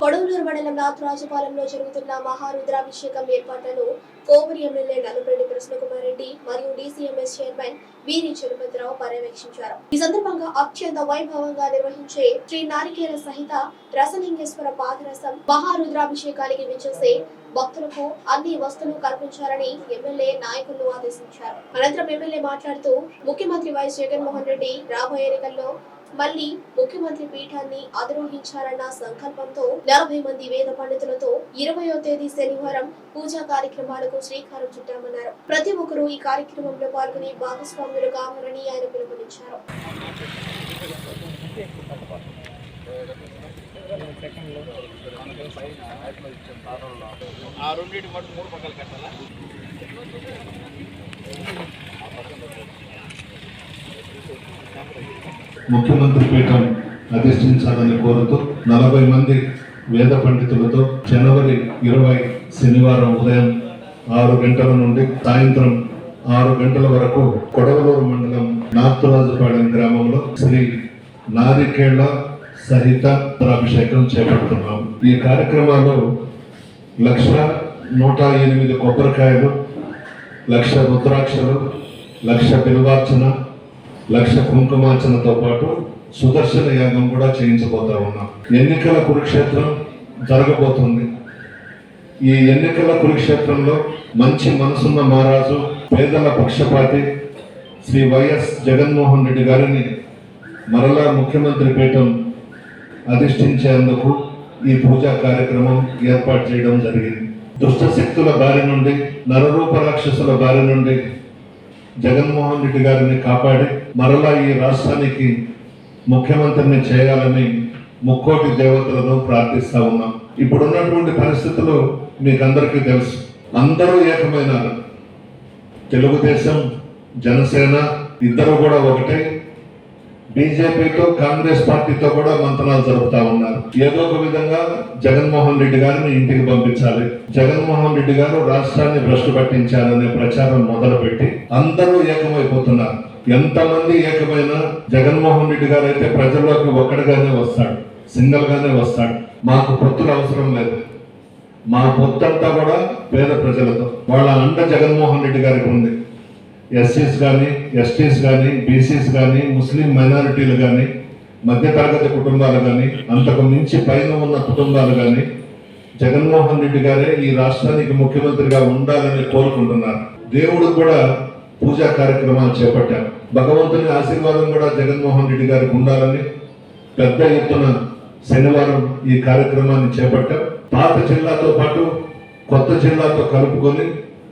కొడవలూరు మండలం నాథరాజపాలెంలో జరుగుతున్న మహారుద్రాభిషేకం ఏర్పాట్లను కోవూరు ఎమ్మెల్యే నలుపరెడ్డి కృష్ణకుమార్ రెడ్డి మరియు డీసీఎంఎస్ చైర్మన్ వీరి చలపతిరావు పర్యవేక్షించారు. ఈ సందర్భంగా అత్యంత వైభవంగా నిర్వహించే శ్రీ నారికేల సహిత రసలింగేశ్వర పాదరసం మహారుద్రాభిషేకానికి విచ్చేసే భక్తులకు అన్ని వస్తువులు కల్పించాలని ఎమ్మెల్యే నాయకులను ఆదేశించారు. అనంతరం ఎమ్మెల్యే మాట్లాడుతూ ముఖ్యమంత్రి వైఎస్ జగన్మోహన్ రెడ్డి రాబోయే ఎన్నికల్లో మళ్ళీ ముఖ్యమంత్రి పీఠాన్ని అధిరోహించాలన్న సంకల్పంతో నలభై మంది వేద పండితులతో ఇరవయో తేదీ శనివారం పూజా కార్యక్రమాలకు శ్రీకారం చుట్టామన్నారు. ప్రతి ఒక్కరూ ఈ కార్యక్రమంలో పాల్గొని భాగస్వాములు కావాలని ఆయన పిలుపునిచ్చారు. ఆ రెండింటి మూడు పక్కలు కట్టాలా? ముఖ్యమంత్రి పీఠం అధిష్ఠించాలని కోరుతూ నలభై మంది వేద పండితులతో జనవరి ఇరవై శనివారం ఉదయం ఆరు గంటల నుండి సాయంత్రం ఆరు గంటల వరకు కొడవలూరు మండలం నార్తురాజుపాలెం గ్రామంలో శ్రీ నారికేళ్ళ సహిత అభిషేకం చేపడుతున్నాం ఈ కార్యక్రమాల్లో లక్ష నూట ఎనిమిది కొబ్బరికాయలు లక్ష రుద్రాక్షలు లక్ష బిల్వార్చన లక్ష కుంకుమార్చనతో పాటు సుదర్శన యాగం కూడా చేయించబోతా ఉన్నాం. ఎన్నికల కురుక్షేత్రం జరగబోతుంది. ఈ ఎన్నికల కురుక్షేత్రంలో మంచి మనసున్న మహారాజు పేదల పక్షపాతి శ్రీ వైఎస్ జగన్మోహన్ రెడ్డి గారిని మరలా ముఖ్యమంత్రి పీఠం అధిష్ఠించేందుకు ఈ పూజా కార్యక్రమం ఏర్పాటు చేయడం జరిగింది. దుష్టశక్తుల బారి నుండి నరరూప రాక్షసుల బారి నుండి జగన్మోహన్ రెడ్డి గారిని కాపాడి మరలా ఈ రాష్ట్రానికి ముఖ్యమంత్రిని చేయాలని ముక్కోటి దేవతలను ప్రార్థిస్తా ఉన్నాం. ఇప్పుడున్నటువంటి పరిస్థితులు మీకు అందరికీ తెలుసు. అందరూ ఏకమైనారు. తెలుగుదేశం జనసేన ఇద్దరు కూడా ఒకటే. బీజేపీతో కాంగ్రెస్ పార్టీతో కూడా మంత్రాలు జరుపుతా ఉన్నారు. ఏదో ఒక విధంగా జగన్మోహన్ రెడ్డి గారిని ఇంటికి పంపించాలి. జగన్మోహన్ రెడ్డి గారు రాష్ట్రాన్ని భ్రష్టు పట్టించాలనే ప్రచారం మొదలుపెట్టి అందరూ ఏకమైపోతున్నారు. ఎంతమంది ఏకమైనా జగన్మోహన్ రెడ్డి గారు అయితే ప్రజల్లోకి ఒక్కడిగానే వస్తాడు సింగిల్ గానే వస్తాడు. మాకు పొత్తులు అవసరం లేదు. మా పొత్తంతా కూడా పేద ప్రజలతో. వాళ్ళ అండ జగన్మోహన్ రెడ్డి గారికి ఉంది. ఎస్సీస్ కానీ ఎస్టీస్ కానీ బీసీస్ కానీ ముస్లిం మైనారిటీలు కానీ మధ్యతరగతి కుటుంబాలు కానీ అంతకు మించి పైన ఉన్న కుటుంబాలు కానీ జగన్మోహన్ రెడ్డి గారే ఈ రాష్ట్రానికి ముఖ్యమంత్రిగా ఉండాలని కోరుకుంటున్నారు. దేవుడు కూడా పూజా కార్యక్రమాలు చేపట్టారు. భగవంతుని ఆశీర్వాదం కూడా జగన్మోహన్ రెడ్డి గారికి ఉండాలని పెద్ద ఎత్తున శనివారం ఈ కార్యక్రమాన్ని చేపట్టాం పాత జిల్లాతో పాటు కొత్త జిల్లాతో కలుపుకొని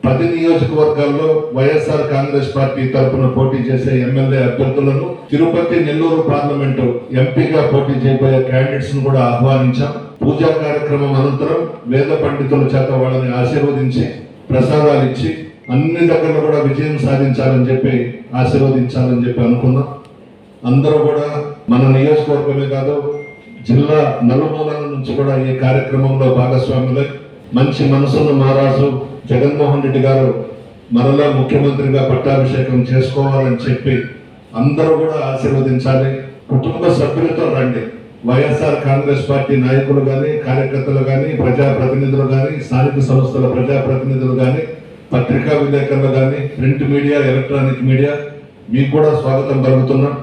పది నియోజకవర్గాల్లో వైఎస్ఆర్ కాంగ్రెస్ పార్టీ తరఫున పోటీ చేసే ఎమ్మెల్యే అభ్యర్థులను తిరుపతి నెల్లూరు పార్లమెంటు ఎంపీగా పోటీ చేయబోయే క్యాండిడేట్స్ను కూడా ఆహ్వానించాం. పూజా కార్యక్రమం అనంతరం వేద పండితుల చేత వాళ్ళని ఆశీర్వదించి ప్రసాదాలు ఇచ్చి అన్ని దగ్గర కూడా విజయం సాధించాలని చెప్పి ఆశీర్వదించాలని చెప్పి అనుకున్నాం. అందరూ కూడా మన నియోజకవర్గమే కాదు జిల్లా నలుమూలల నుంచి కూడా ఈ కార్యక్రమంలో భాగస్వాములై మంచి మనసున్న మహారాజు జగన్మోహన్ రెడ్డి గారు మరలా ముఖ్యమంత్రిగా పట్టాభిషేకం చేసుకోవాలని చెప్పి అందరూ కూడా ఆశీర్వదించాలి. కుటుంబ సభ్యులతో రండి. వైఎస్ఆర్ కాంగ్రెస్ పార్టీ నాయకులు కానీ కార్యకర్తలు కానీ ప్రజాప్రతినిధులు కానీ స్థానిక సంస్థల ప్రజాప్రతినిధులు కానీ పత్రికా విలేకరులు కానీ ప్రింట్ మీడియా ఎలక్ట్రానిక్ మీడియా మీకు కూడా స్వాగతం పలుకుతున్నాం.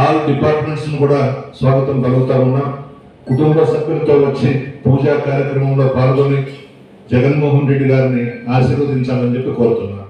ఆల్ డిపార్ట్మెంట్స్ను కూడా స్వాగతం పలుకుతా ఉన్నాం. కుటుంబ సభ్యులతో వచ్చి పూజా కార్యక్రమంలో పాల్గొని జగన్మోహన్ రెడ్డి గారిని ఆశీర్వదించాలని చెప్పి కోరుతున్నాను.